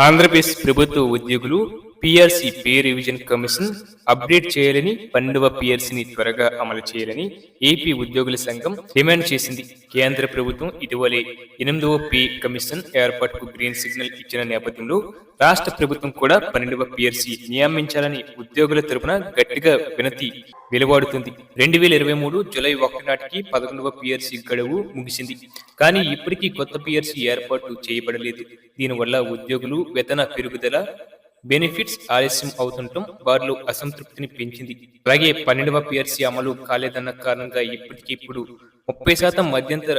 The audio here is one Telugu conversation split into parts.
ఆంధ్రప్రదేశ్ ప్రభుత్వ ఉద్యోగులు PRC pay revision commission update చేయాలని పన్నెండవ పిఆర్సీని త్వరగా అమలు చేయాలని ఏపీ ఉద్యోగుల సంఘం డిమాండ్ చేసింది. కేంద్ర ప్రభుత్వం ఇటీవలే ఎనిమిదవ పే కమిషన్ ఏర్పాటుకు గ్రీన్ సిగ్నల్ ఇచ్చిన నేపథ్యంలో రాష్ట్ర ప్రభుత్వం కూడా పన్నెండవ పిఆర్సీ నియమించాలని ఉద్యోగుల తరపున గట్టిగా వినతి వెలువడుతుంది. రెండు వేల ఇరవై మూడు జూలై ఒకటి నాటికి పదకొండవ పిఆర్సీ గడువు ముగిసింది. కానీ ఇప్పటికీ కొత్త పిఆర్సీ ఏర్పాటు చేయబడలేదు. దీనివల్ల ఉద్యోగులు వేతన పెరుగుదల బెనిఫిట్స్ ఆలస్యం అవుతుండటం వారిలో అసంతృప్తిని పెంచింది. అలాగే పన్నెండవ పిఆర్సీ అమలు కాలేదన్న కారణంగా ఇప్పటికిప్పుడు ముప్పై శాతం మధ్యంతర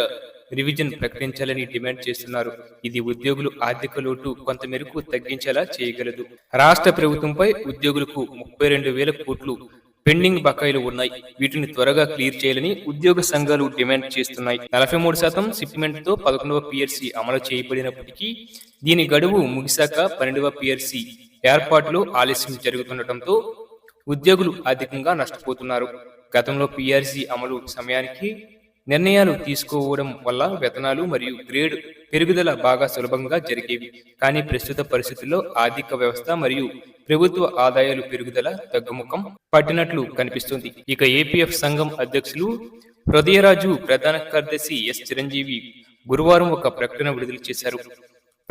రివిజన్ ప్రకటించాలని డిమాండ్ చేస్తున్నారు. ఇది ఉద్యోగులు ఆర్థిక లోటు కొంతమేరకు తగ్గించేలా చేయగలదు. రాష్ట్ర ప్రభుత్వంపై ఉద్యోగులకు ముప్పై రెండు వేల కోట్లు పెండింగ్ బకాయిలు ఉన్నాయి. వీటిని త్వరగా క్లియర్ చేయాలని ఉద్యోగ సంఘాలు డిమాండ్ చేస్తున్నాయి. నలభై మూడు శాతం షిప్మెంట్తో పదకొండవ పిఆర్సీ అమలు చేయబడినప్పటికీ దీని గడువు ముగిశాక పన్నెండవ పిఆర్సీ ఏర్పాట్లు ఆలస్యం జరుగుతుండటంతో ఉద్యోగులు ఆర్థికంగా నష్టపోతున్నారు. గతంలో పీఆర్సీ అమలు సమయానికి నిర్ణయాలు తీసుకోవడం వల్ల వేతనాలు మరియు గ్రేడ్ పెరుగుదల బాగా సులభంగా జరిగేవి. కానీ ప్రస్తుత పరిస్థితుల్లో ఆర్థిక వ్యవస్థ మరియు ప్రభుత్వ ఆదాయాలు పెరుగుదల తగ్గుముఖం పట్టినట్లు కనిపిస్తుంది. ఇక ఏపీఎఫ్ సంఘం అధ్యక్షులు హృదయరాజు ప్రధాన కార్యదర్శి ఎస్ చిరంజీవి గురువారం ఒక ప్రకటన విడుదల చేశారు.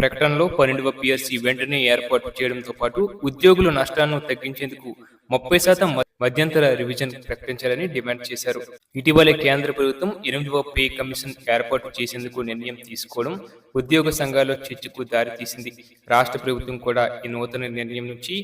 ప్రకటనలో పన్నెండవ పిఎస్సి వెంటనే ఏర్పాటు చేయడంతో పాటు ఉద్యోగుల నష్టాలను తగ్గించేందుకు ముప్పై శాతం మధ్యంతర రివిజన్ ప్రకటించాలని డిమాండ్ చేశారు. ఇటీవలే కేంద్ర ప్రభుత్వం ఎనిమిదవ పే కమిషన్ ఏర్పాటు చేసేందుకు నిర్ణయం తీసుకోవడం ఉద్యోగ సంఘాల్లో చర్చకు దారితీసింది. రాష్ట్ర ప్రభుత్వం కూడా ఈ నూతన నిర్ణయం నుంచి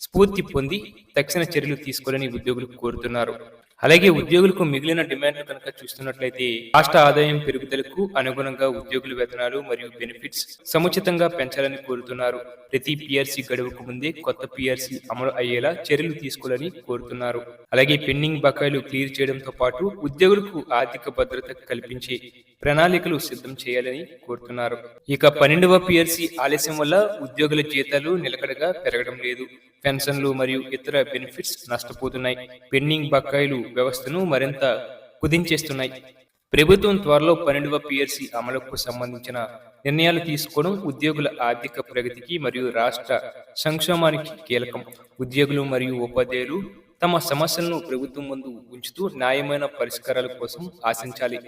స్ఫూర్తి పొంది తక్షణ చర్యలు తీసుకోవాలని ఉద్యోగులు కోరుతున్నారు. అలాగే ఉద్యోగులకు మిగిలిన డిమాండ్లు కనుక చూస్తున్నట్లయితే రాష్ట్ర ఆదాయం పెరుగుదలకు అనుగుణంగా ఉద్యోగుల వేతనాలు మరియు బెనిఫిట్స్ సముచితంగా పెంచాలని కోరుతున్నారు. ప్రతి పిఆర్సీ గడువుకు ముందే కొత్త పిఆర్సీ అమలు అయ్యేలా చర్యలు తీసుకోవాలని కోరుతున్నారు. అలాగే పెండింగ్ బకాయిలు క్లియర్ చేయడంతో పాటు ఉద్యోగులకు ఆర్థిక భద్రత కల్పించే ప్రణాళికలు సిద్ధం చేయాలని కోరుతున్నారు. ఇక పన్నెండవ పిఆర్సీ ఆలస్యం వల్ల ఉద్యోగుల జీతాలు నిలకడగా పెరగడం లేదు. పెన్షన్లు మరియు ఇతర బెనిఫిట్స్ నష్టపోతున్నాయి. పెండింగ్ బకాయిలు వ్యవస్థను మరింత కుదించేస్తున్నాయి. ప్రభుత్వం త్వరలో పన్నెండవ పిఎస్సి అమలుకు సంబంధించిన నిర్ణయాలు తీసుకోవడం ఉద్యోగుల ఆర్థిక ప్రగతికి మరియు రాష్ట్ర సంక్షేమానికి కీలకం. ఉద్యోగులు మరియు ఉపాధ్యాయులు తమ సమస్యలను ప్రభుత్వం ముందు ఉంచుతూ న్యాయమైన పరిష్కారాల కోసం ఆశించాలి.